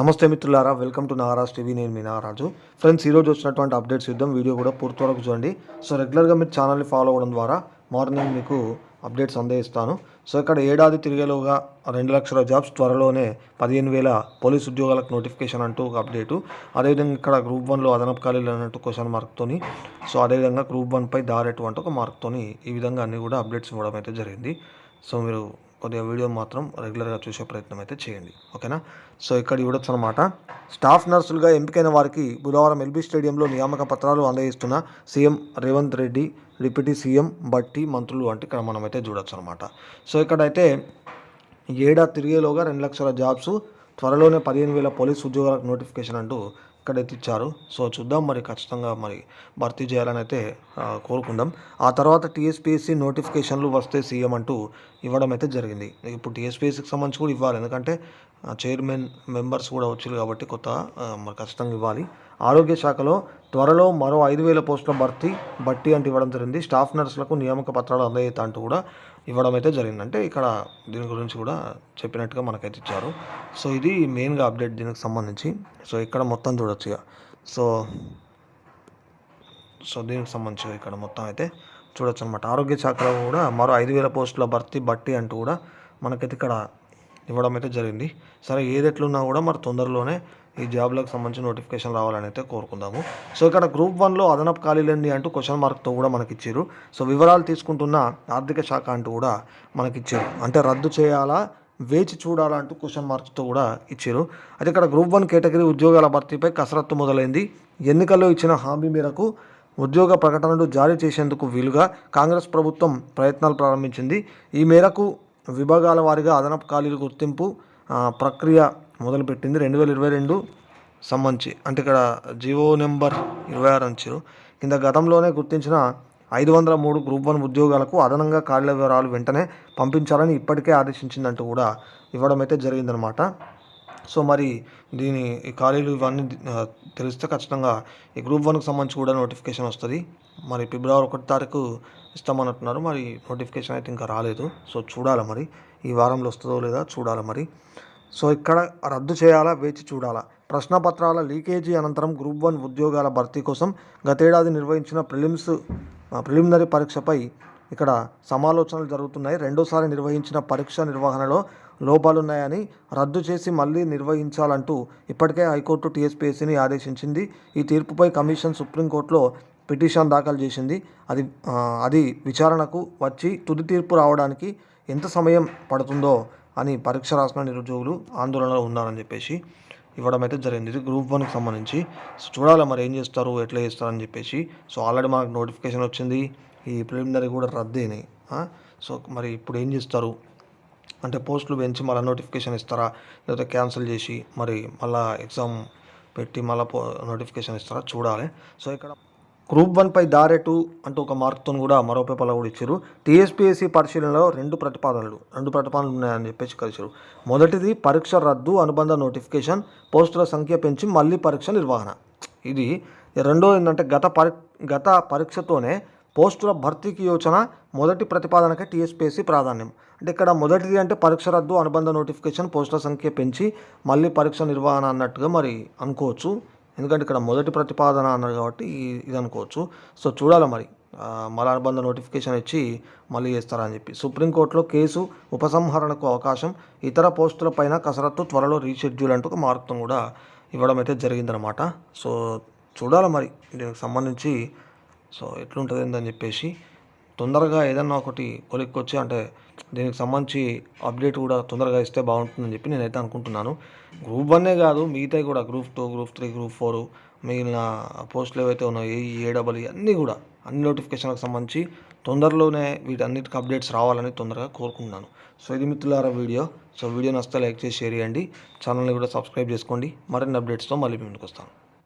నమస్తే మిత్రులారా welcome to Nagaraj TV నేను మీ నాగరాజు ఫ్రెండ్స్ ఈరోజు వచ్చినటువంటి అప్డేట్స్ ఇద్దాం వీడియో కూడా పూర్తి వరకు చూడండి. సో రెగ్యులర్గా మీరు ఛానల్ని ఫాలో అవ్వడం ద్వారా మార్నింగ్ మీకు అప్డేట్స్ అందజేస్తాను. సో ఇక్కడ ఏడాది తిరిగేలోగా రెండు లక్షల జాబ్స్ త్వరలోనే పదిహేను వేల పోలీస్ ఉద్యోగాలకు నోటిఫికేషన్ అంటూ ఒక అప్డేటు అదేవిధంగా ఇక్కడ గ్రూప్ వన్లో అదనపు ఖాళీలు అన్నట్టు క్వశ్చన్ మార్క్తోని సో అదేవిధంగా గ్రూప్ వన్పై దారెటు ఒక మార్క్తోని ఈ విధంగా అన్ని కూడా అప్డేట్స్ ఇవ్వడం అయితే జరిగింది. సో మీరు కొద్దిగా వీడియో మాత్రం రెగ్యులర్గా చూసే ప్రయత్నం అయితే చేయండి. ఓకేనా? సో ఇక్కడ చూడొచ్చు అనమాట స్టాఫ్ నర్సులుగా ఎంపికైన వారికి బుధవారం ఎల్బీ స్టేడియంలో నియామక పత్రాలు అందజేస్తున్న CM Revanth Reddy deputy CM Bhatti మంత్రులు అంటే ఇక్కడ మనమైతే చూడొచ్చు అనమాట సో ఇక్కడైతే ఏడాది తిరిగేలోగా రెండు లక్షల జాబ్స్ త్వరలోనే పదిహేను వేల పోలీస్ ఉద్యోగాలకు నోటిఫికేషన్ అంటూ ఇక్కడైతే ఇచ్చారు సో చూద్దాం మరి ఖచ్చితంగా మరి భర్తీ చేయాలని అయితే కోరుకుందాం. ఆ తర్వాత టీఎస్పీఎస్సీ నోటిఫికేషన్లు వస్తే సీఎం అంటూ ఇవ్వడం అయితే జరిగింది. ఇప్పుడు టీఎస్పీఎస్సీకి సంబంధించి కూడా ఇవ్వాలి. ఎందుకంటే చైర్మన్ మెంబర్స్ కూడా వచ్చారు కాబట్టి కొత్త మరి ఖచ్చితంగా ఇవ్వాలి. ఆరోగ్య శాఖలో త్వరలో మరో ఐదు వేల పోస్టుల భర్తీ బట్టి అంటూ ఇవ్వడం జరిగింది. స్టాఫ్ నర్సులకు నియామక పత్రాలు అందజేత అంటూ కూడా ఇవ్వడం అయితే జరిగింది అంటే ఇక్కడ దీని గురించి కూడా చెప్పినట్టుగా మనకైతే ఇచ్చారు. సో ఇది మెయిన్గా అప్డేట్ దీనికి సంబంధించి. సో ఇక్కడ మొత్తం చూడొచ్చు ఇక. సో సో దీనికి సంబంధించి ఇక్కడ మొత్తం అయితే చూడొచ్చు అనమాట ఆరోగ్య శాఖలో కూడా మరో ఐదు వేల పోస్టుల భర్తీ బట్టి అంటూ కూడా మనకైతే ఇక్కడ ఇవ్వడం అయితే జరిగింది. సరే ఏది ఎట్లున్నా కూడా మరి తొందరలోనే ఈ జాబ్లకు సంబంధించి నోటిఫికేషన్ రావాలని అయితే కోరుకుందాము. సో ఇక్కడ గ్రూప్ వన్లో అదనపు ఖాళీలండి అంటూ క్వశ్చన్ మార్క్తో కూడా మనకి ఇచ్చారు సో వివరాలు తీసుకుంటున్న ఆర్థిక శాఖ అంటూ కూడా మనకి ఇచ్చారు అంటే రద్దు చేయాలా వేచి చూడాలా అంటూ క్వశ్చన్ మార్క్స్తో కూడా ఇచ్చారు. అయితే ఇక్కడ గ్రూప్ వన్ కేటగిరీ ఉద్యోగాల భర్తీపై కసరత్తు మొదలైంది. ఎన్నికల్లో ఇచ్చిన హామీ మేరకు ఉద్యోగ ప్రకటనలు జారీ చేసేందుకు వీలుగా కాంగ్రెస్ ప్రభుత్వం ప్రయత్నాలు ప్రారంభించింది. ఈ మేరకు విభాగాల వారీగా అదనపు ఖాళీల గుర్తింపు ప్రక్రియ మొదలుపెట్టింది రెండు వేల ఇరవై రెండు సంబంధించి. అంటే ఇక్కడ జివో నెంబర్ ఇరవై ఆరు అంచారు. కింద గతంలోనే గుర్తించిన ఐదు వందల మూడు గ్రూప్ వన్ ఉద్యోగాలకు అదనంగా ఖాళీల వివరాలు వెంటనే పంపించాలని ఇప్పటికే ఆదేశించిందంటూ కూడా ఇవ్వడం అయితే జరిగిందనమాట సో మరి దీని ఈ ఖాళీలు ఇవన్నీ తెలిస్తే ఖచ్చితంగా ఈ గ్రూప్ వన్కి సంబంధించి కూడా నోటిఫికేషన్ వస్తుంది. మరి ఫిబ్రవరి ఒకటి తారీఖు ఇస్తామన్నట్టున్నారు. మరి నోటిఫికేషన్ అయితే ఇంకా రాలేదు. సో చూడాలి మరి. ఈ వారంలో వస్తుందో లేదా చూడాలి మరి. సో ఇక్కడ రద్దు చేయాలా వేచి చూడాలా? ప్రశ్నపత్రాల లీకేజీ అనంతరం గ్రూప్ వన్ ఉద్యోగాల భర్తీ కోసం గతేడాది నిర్వహించిన ప్రిలిమ్స్ ప్రిలిమినరీ పరీక్షపై ఇక్కడ సమాలోచనలు జరుగుతున్నాయి. రెండోసారి నిర్వహించిన పరీక్ష నిర్వహణలో లోపాలున్నాయని రద్దు చేసి మళ్ళీ నిర్వహించాలంటూ ఇప్పటికే హైకోర్టు టీఎస్పీఎస్సీని ఆదేశించింది. ఈ తీర్పుపై కమిషన్ సుప్రీంకోర్టులో పిటిషన్ దాఖలు చేసింది. అది అది విచారణకు వచ్చి తుది తీర్పు రావడానికి ఎంత సమయం పడుతుందో అని పరీక్ష రాసిన నిరుద్యోగులు ఆందోళనలో ఉన్నారని చెప్పేసి ఇవ్వడం అయితే జరిగింది. ఇది గ్రూప్ వన్కి సంబంధించి. సో చూడాలి మరి ఏం చేస్తారు ఎట్లా చేస్తారని చెప్పేసి. సో ఆల్రెడీ మనకు నోటిఫికేషన్ వచ్చింది. ఈ ప్రిలిమినరీ కూడా రద్దయినాయి సో మరి ఇప్పుడు ఏం చేస్తారు? అంటే పోస్టులు పెంచి మళ్ళీ నోటిఫికేషన్ ఇస్తారా? లేకపోతే క్యాన్సిల్ చేసి మరి మళ్ళీ ఎగ్జామ్ పెట్టి మళ్ళీ నోటిఫికేషన్ ఇస్తారా? చూడాలి. సో ఇక్కడ గ్రూప్ వన్పై దారెటు అంటూ ఒక మార్క్తో కూడా మరో పేపర్లో కూడా ఇచ్చారు. టీఎస్పీఎస్సీ పరిశీలనలో రెండు ప్రతిపాదనలు రెండు ప్రతిపాదనలు ఉన్నాయని చెప్పేసి కలిశారు. మొదటిది పరీక్ష రద్దు అనుబంధ నోటిఫికేషన్ పోస్టుల సంఖ్య పెంచి మళ్ళీ పరీక్ష నిర్వహణ. ఇది రెండో ఏంటంటే గత పరి గత పరీక్షతోనే పోస్టుల భర్తీకి యోచన మొదటి ప్రతిపాదనకే టీఎస్పీఎస్సీ ప్రాధాన్యం. అంటే ఇక్కడ మొదటిది అంటే పరీక్ష రద్దు అనుబంధ నోటిఫికేషన్ పోస్టుల సంఖ్య పెంచి మళ్ళీ పరీక్ష నిర్వహణ అన్నట్టుగా మరి అనుకోవచ్చు. ఎందుకంటే ఇక్కడ మొదటి ప్రతిపాదన అన్నారు కాబట్టి ఇది అనుకోవచ్చు. సో చూడాలి మరి. ఆ, అనుబంధ నోటిఫికేషన్ ఇచ్చి మళ్ళీ చేస్తారని చెప్పి. సుప్రీంకోర్టులో కేసు ఉపసంహరణకు అవకాశం. ఇతర పోస్టులపైన కసరత్తు త్వరలో రీషెడ్యూల్ అంటూ ఒక మార్కుతో కూడా ఇవ్వడం అయితే జరిగిందనమాట సో చూడాలి మరి. దీనికి సంబంధించి సో ఎట్లుంటుంది ఏందని చెప్పేసి తొందరగా ఏదన్నా ఒకటి కొలిక్కొచ్చి అంటే దీనికి సంబంధించి అప్డేట్ కూడా తొందరగా ఇస్తే బాగుంటుందని చెప్పి నేనైతే అనుకుంటున్నాను. గ్రూప్ వన్నే కాదు మిగతాయి కూడా group two group three group four మిగిలిన పోస్టులు ఏవైతే ఉన్నాయో ఏ డబల్ అన్నీ కూడా అన్ని నోటిఫికేషన్లకు సంబంధించి తొందరలోనే వీటన్నిటికి అప్డేట్స్ రావాలని తొందరగా కోరుకుంటున్నాను. సో ఇది మిత్రులారా వీడియో. సో వీడియో నచ్చితే లైక్ చేసి షేర్ చేయండి. ఛానల్ని కూడా సబ్స్క్రైబ్ చేసుకోండి. మరిన్ని అప్డేట్స్తో మళ్ళీ ముందుకు వస్తాను.